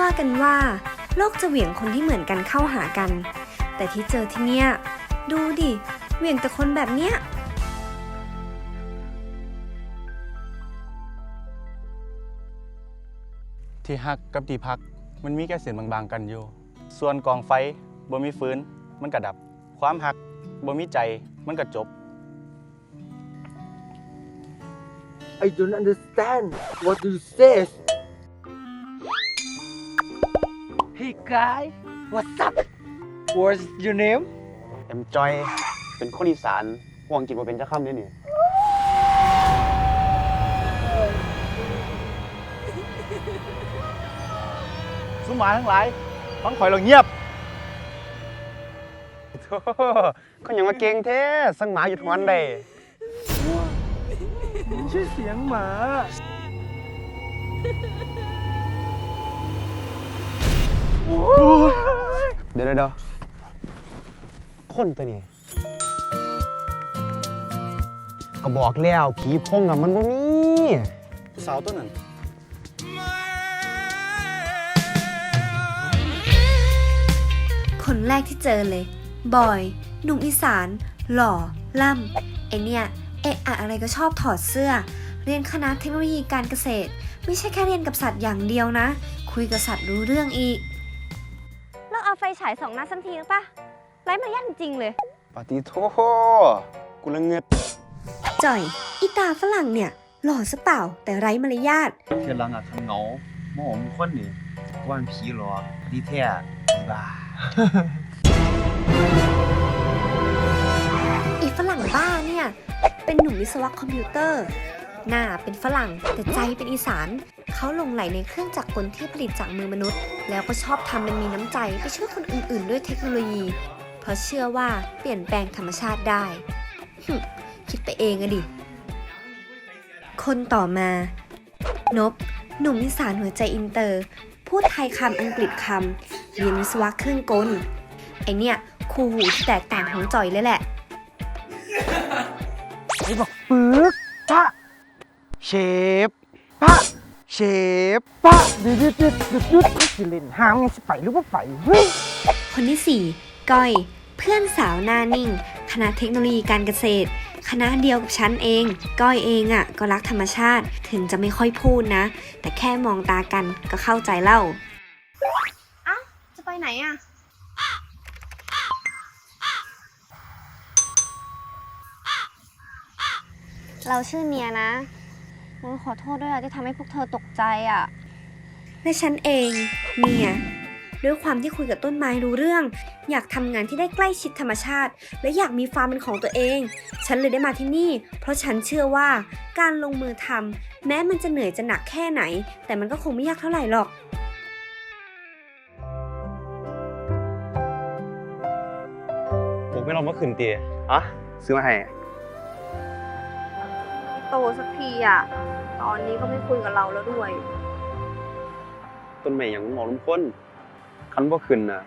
ว่ากันว่า โลกจะเหวี่ยงคนที่เหมือนกันเข้าหากัน แต่ที่เจอที่เนี่ย ดูดิ เหวี่ยงแต่คนแบบเนี้ยที่ฮักกับที่พัก มันมีแค่เส้นบางๆกันอยู่ ส่วนกองไฟบ่มีฟืนมันก็ดับ ความฮักบ่มีใจมันก็จบ I don't understand what you say. Guy, what's up? What's your name? เอ็มจอย เป็นคนอีสานห่วงกินมาเป็นเจ้าข้ามนี่นี่ สุหมาทั้งหลายฟังข่อยเราเงียบโธ่เขายังมาเก่งแท้สั่งหมาอยู่ทวันได้ไม่ใช่เสียงหมา เดี๋ยวเดี๋ยวเดี๋ยวคนตัวนี้ก็บอกแล้วผีพงอะมันบ่มีสาวตัวนั้นคนแรกที่เจอเลย บอยหนุ่มอีสาน หล่อ ล่ำไอเนี่ยเอะอะอะไรก็ชอบถอดเสื้อ เรียนคณะเทคโนโลยีการเกษตร ไม่ใช่แค่เรียนกับสัตว์อย่างเดียวนะ คุยกับสัตว์รู้เรื่องอีก เลิกเอาไฟฉายสองหน้าสักทีนึงปะไร้มารยาทจริงๆเลย ปฏิโทกูละเงิดจ่อย อีตาฝรั่งเนี่ย หล่อซะเปล่าแต่ไร้มารยาทเทือนหลังอะคันเหงาโมโหมคนนี่ว่านผีหรอกดีแท้บ้าอีฝรั่งบ้าเนี่ย เป็นหนุ่มวิศวะคอมพิวเตอร์ หน้าเป็นฝรั่ง แต่ใจเป็นอีสาน เขาหลงไหลในเครื่องจักรกลที่ผลิตจากมือมนุษย์ แล้วก็ชอบทำเป็นมีน้ำใจไปช่วยคนอื่น ๆ ด้วยเทคโนโลยี เพราะเชื่อว่าเปลี่ยนแปลงธรรมชาติได้หึคิดไปเองอะดิ คนต่อมา นบ หนุ่มอีสานหัวใจอินเตอร์ พูดไทยคำอังกฤษคำเรียนวิศวะเครื่องกล ไอเนี่ยคูหูที่แตกต่างของจอยเลยแหละไอ้บอกปึก ฟปะเชฟปะหยุดหยุดหยุดหยุดหยุดไม่สิเล่นห้ามยังสิไปหรือว่าไปเฮ้ยคนที่ 4 ก้อย เพื่อนสาวหน้านิ่ง คณะเทคโนโลยีการเกษตร คณะเดียวกับฉันเอง ก้อยเองอะ่ะ ก็รักธรรมชาติ ถึงจะไม่ค่อยพูดนะ แต่แค่มองตากันก็เข้าใจเล่าจะไปไหนอะเราชื่อเนียนะ มึงขอโทษด้วยอะที่ทำให้พวกเธอตกใจอะและฉันเองเมียด้วยความที่คุยกับต้นไม้รู้เรื่อง อยากทำงานที่ได้ใกล้ชิดธรรมชาติ และอยากมีฟาร์มเป็นของตัวเอง ฉันเลยได้มาที่นี่ เพราะฉันเชื่อว่าการลงมือทำแม้มันจะเหนื่อยจะหนักแค่ไหน แต่มันก็คงไม่ยากเท่าไหร่หรอก ผมไม่ลองมาขึ้นเตียอะซื้อมาให้ไม่ โตสักทีอะตอนนี้ก็ไม่คุยกับเราแล้วด้วย ต้นไม้หยังหมอลำพ้นคันบ่ขึ้นน่ะ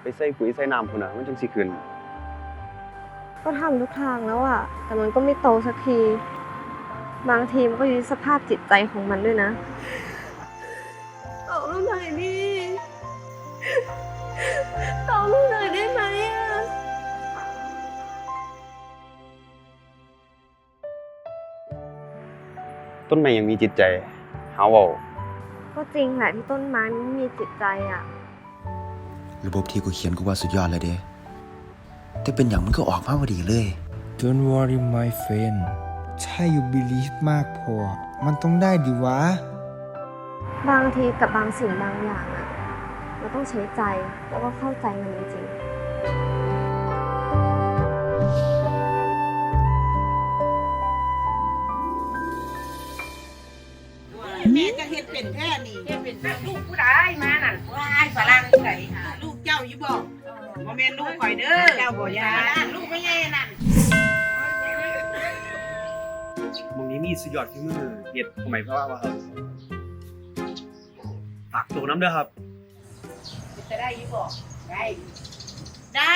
ไปใส่ปุ๋ยใส่น้ำพุ่นน่ะมันจังสิขึ้น ก็ทำทุกทางแล้วอะแต่มันก็ไม่โตสักที บางทีมันก็อยู่ที่สภาพจิตใจของมันด้วยนะตอบลูกหน่ ต้นไม้ยังมีจิตใจหาเว้าก็จริงแหละที่ต้นไม้มันไม่มีจิตใจอะระบบที่กูเขียนกูว่าสุดยอดเลยเด้แต่เป็นอย่างมันก็ออกมาพอดีเลย Don't worry my friend ถ้า you believe มากพอ มันต้องได้ดิวะ บางทีกับบางสิ่งบางอย่างอะเราต้องใช้ใจแล้วก็เข้าใจมันจริงๆ เฮ็ดเป็นแท้นี่เฮ็ดเป็นแท้ลูกผู้ใดมานั่นว้ายฝรั่งผู้ใดหาลูกเจ้าอยู่บ่บ่แม่นลูกข่อยเด้อเจ้าบ่ยาลูกไม่ใหญ่นั่นมึงนี้มีสุดยอดที่มือเฮ็ดทำไมเพราะว่าว่าครับฝากตัวน้ำเด้อครับจะได้อยู่บ่ได้ ได้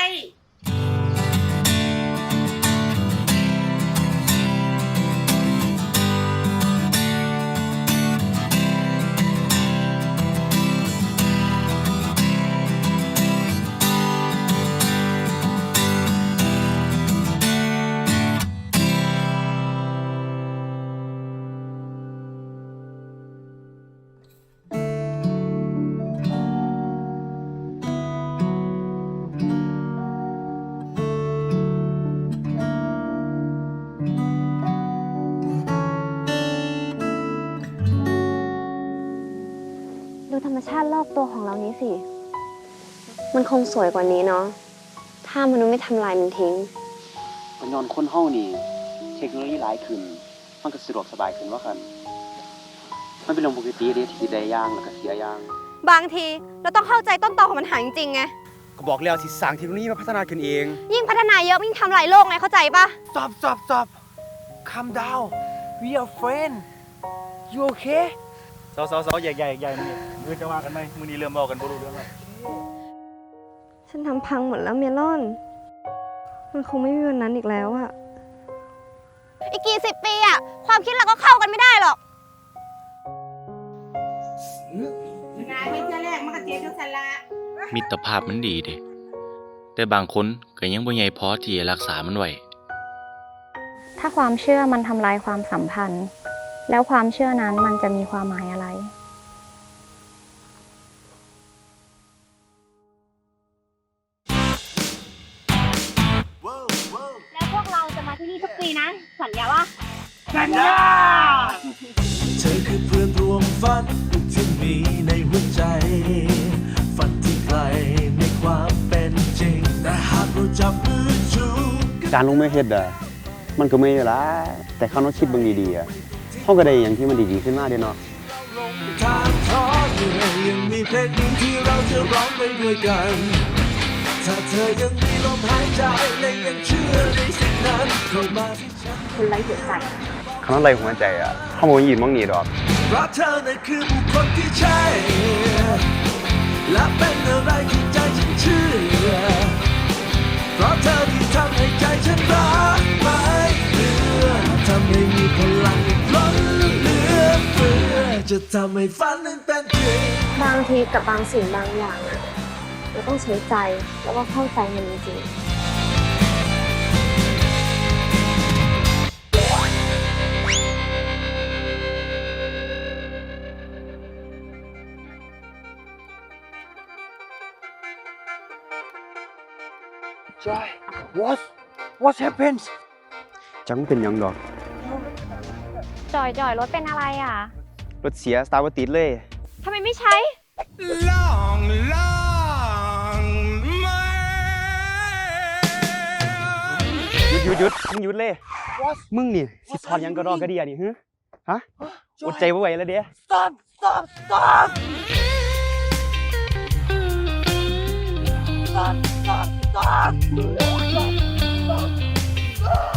สิ มันคงสวยกว่านี้เนาะ ถ้ามนุษย์ไม่ทำลายมันทิ้ง มันย้อนคนเฮานี่ เทคโนโลยีหลายขึ้น มันก็สะดวกสบายขึ้นว่าคั่นมันเป็นเรื่องปกติเด้ที่สิได้อย่างแล้วก็เสียอย่าง บางทีเราต้องเข้าใจต้นตอของปัญหาจริงๆไง ก็บอกแล้วสิสร้างเทคโนโลยีมาพัฒนาขึ้นเอง ยิ่งพัฒนาเยอะยิ่งทำลายโลกไงเข้าใจปะ stop stop stop calm down we are friend you okay เสาๆๆใหญ่ๆใหญ่ๆนี่มือจะว่ากันไหมมื้อนี้เริ่มเว้ากันบ่รู้เรื่องแล้วฉันทำพังหมดแล้วเมลอน มันคงไม่มีวันนั้นอีกแล้วอะอีกกี่สิบปีอะความคิดเราก็เข้ากันไม่ได้หรอกงานเป็นเจ้าแรกมันก็เจ๊ทุกสันละมิตรภาพมันดีเด้แต่บางคนก็ยังบ่ใหญ่พอที่จะรักษามันไว้ ถ้าความเชื่อมันทำลายความสัมพันธ์ แล้วความเชื่อนั้นมันจะมีความหมายอะไร แล้วพวกเราจะมาที่นี่ทุกปีนะ สัญญาว่า สัญญา เธอคือเพื่อนร่วมฝันที่มีในหัวใจ ฝันที่ไกลในความเป็นจริง แต่หากเราจับมือจูการลงมือเฮ็ดอะมันก็ไม่อยู่ละแต่เขาต้องคิดเบิ่งดีๆอะ เฮาก็ได้อย่างที่มันดีๆขึ้นมาเด้เนาะทางท้อเหนื่อยยังมีเพลงนี้ที่เราจะร้องไปด้วยกัน ถ้าเธอยังมีลมหายใจและยังเชื่อในสิ่งนั้นเข้ามาที่ฉันคนไร้หัวใจคำว่าไรหัวใจอะเฮาบ่ยินมองนี่ดอกเพราะเธอนั้นคือบุคคลที่ใช่และเป็นอะไรที่ใจ ทำให้ฝันนั้นเป็นจริงบางทีกับบางสิ่งบางอย่างอะเราต้องใช้ใจแล้วก็เข้าใจมันจริงๆ Joy what what happens จังเป็นหยังดอก จอยจอยรถเป็นอะไรอะ รถเสียสตาร์ทบ่ติดเลย ทำไมไม่ใช้ Long long my หยุดหยุดหยุดมึงหยุดเลย มึงนี่สิถอนหยังก็รอกระเดียนี่ฮะฮะอดใจบ่ไหวแล้วเด้ stop stop stop stop stop stop ไม่มี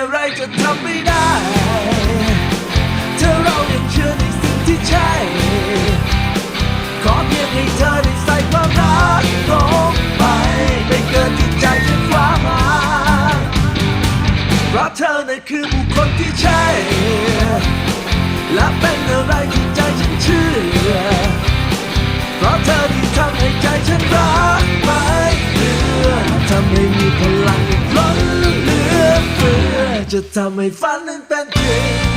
อะไรจะทำไม่ได้เธอเรายังเชื่อในสิ่งที่ใช่ ขอเพียงให้เธอได้ใส่ มีพลังล้นเ